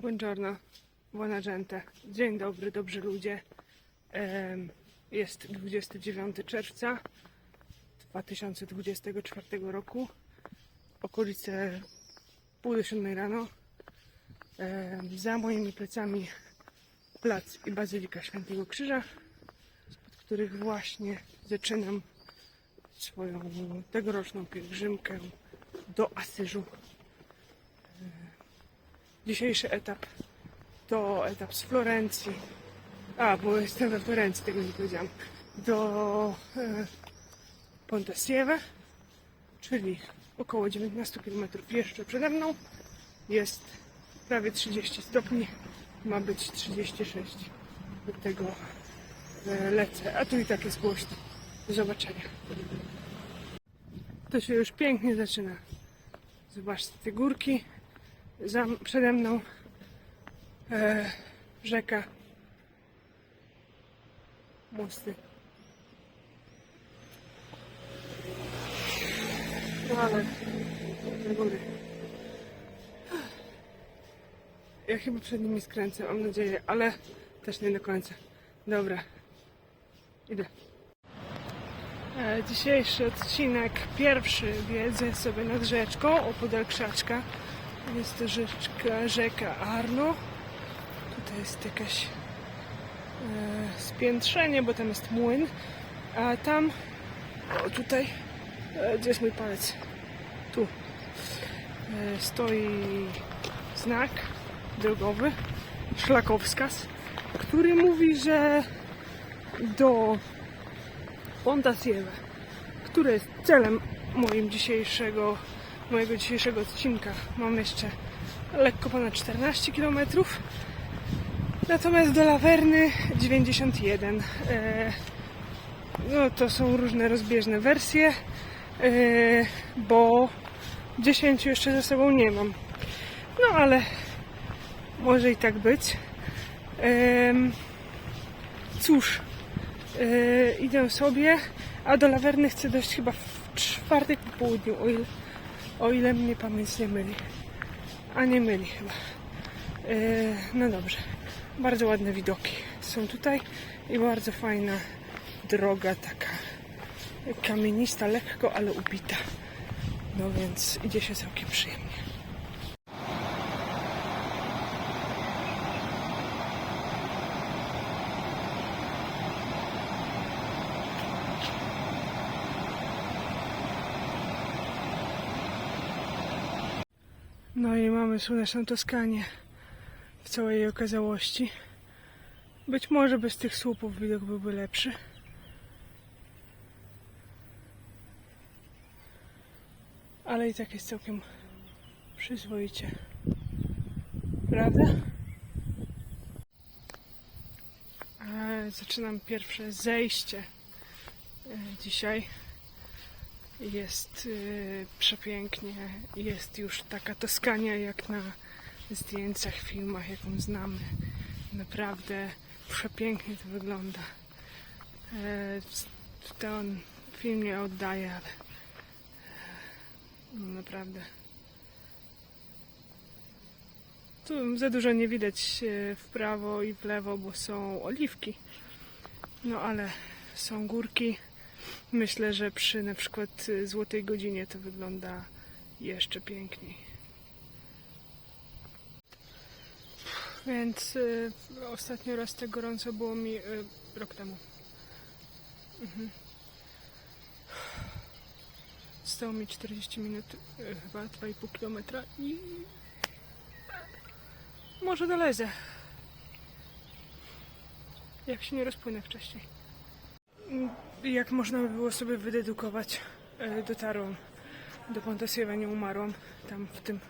Buongiorno, buona gente. Dzień dobry, dobrzy ludzie. Jest 29 czerwca 2024 roku. Okolice pół do siódmej rano. Za moimi plecami plac i Bazylika Świętego Krzyża, spod których właśnie zaczynam swoją tegoroczną pielgrzymkę do Asyżu. Dzisiejszy etap to etap z Florencji. A, bo jestem we Florencji, tego nie powiedziałam. Do e, Ponte Sieve, czyli około 19 km jeszcze przede mną. Jest prawie 30 stopni, ma być 36. Do tego e, lecę, a tu i tak jest głośno. Do zobaczenia. To się już pięknie zaczyna. Zobaczcie te górki za, przede mną e, rzeka, mosty. No ale do góry. Ja chyba przed nimi skręcę, mam nadzieję, ale też nie do końca. Dobra, idę. E, Dzisiejszy odcinek pierwszy wiedzę sobie nad rzeczką opodal krzaczka. Jest to rzeczka, rzeka Arno. Tutaj jest jakaś e, spiętrzenie, bo tam jest młyn. A tam, o tutaj, e, gdzie jest mój palec? Tu. E, stoi znak drogowy, szlakowskaz, który mówi, że do Ponta Sieve, które jest celem moim dzisiejszego, mojego dzisiejszego odcinka. Mam jeszcze lekko ponad 14 km. Natomiast do Lawerny 91. E, no to są różne rozbieżne wersje, e, bo 10 jeszcze ze sobą nie mam. No ale może i tak być. Cóż, Yy, idę sobie, a do Lawerny chcę dojść chyba w czwartek po południu, o ile, o ile mnie pamięć nie myli. A nie myli chyba. Yy, no dobrze. Bardzo ładne widoki są tutaj i bardzo fajna droga taka kamienista, lekko, ale ubita. No więc idzie się całkiem przyjemnie. No i mamy słoneczną Toskanię w całej jej okazałości. Być może bez tych słupów widok byłby lepszy. Ale i tak jest całkiem przyzwoicie. Prawda? E, Zaczynam pierwsze zejście e, dzisiaj. Jest y, przepięknie, jest już taka Toskania jak na zdjęciach, filmach, jaką znamy. Naprawdę przepięknie to wygląda. E, ten film nie oddaje, ale no naprawdę. Tu za dużo nie widać e, w prawo i w lewo, bo są oliwki. No ale są górki. Myślę, że przy na przykład y, złotej godzinie to wygląda jeszcze piękniej. Więc y, ostatnio raz tak gorąco było mi y, rok temu. Mhm. Mi 40 minut, y, chyba 2,5 km i może dolezę. Jak się nie rozpłynę wcześniej. Jak można by było sobie wydedukować, e, dotarłam do Pontesiewa, nie umarłam tam w tym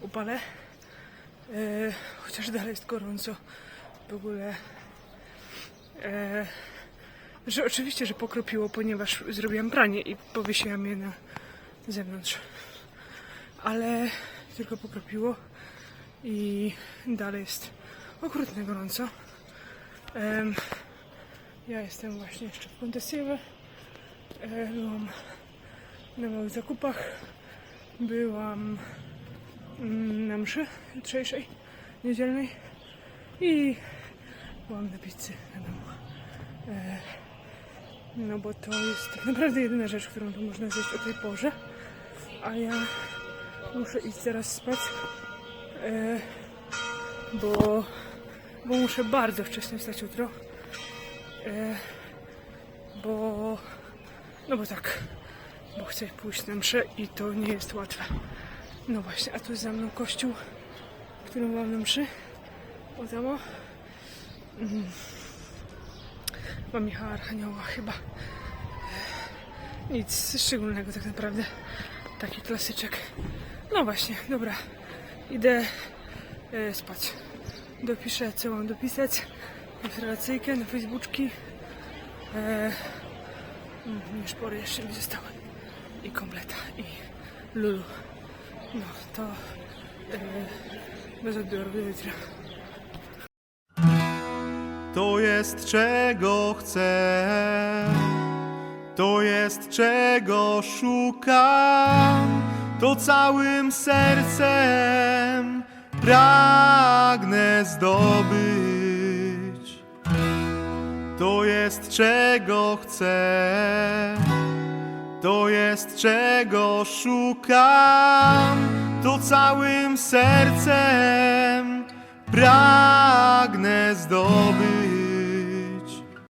upale. E, Chociaż dalej jest gorąco. W ogóle. E, że oczywiście, że pokropiło, ponieważ zrobiłam pranie i powiesiłam je na zewnątrz. Ale tylko pokropiło i dalej jest okrutnie gorąco. Em, ja jestem właśnie jeszcze w Pontesieve. Byłam na małych zakupach. Byłam mm, na mszy jutrzejszej niedzielnej i byłam na pizzy, wiadomo. E, no bo to jest tak naprawdę jedyna rzecz, którą tu można zjeść o tej porze, a ja muszę iść zaraz spać, e, bo, bo muszę bardzo wcześnie wstać jutro, bo no bo tak, bo chcę pójść na mszę i to nie jest łatwe. No właśnie, a tu jest za mną kościół, w którym byłam na mszy. O tam o. Mhm. Mam Michała Archanioła chyba. Nic szczególnego tak naprawdę. Taki klasyczek. No właśnie, dobra. Idę e, spać. Dopiszę, co mam dopisać. Na relacyjkę, na Facebooczki. E, mm, szpory jeszcze mi zostały. I kompleta. I lulu. No to e, bez odbioru do jutra. To jest czego chcę, to jest czego szukam, to całym sercem pragnę zdobyć. To jest czego chcę, to jest czego szukam, to całym sercem pragnę zdobyć.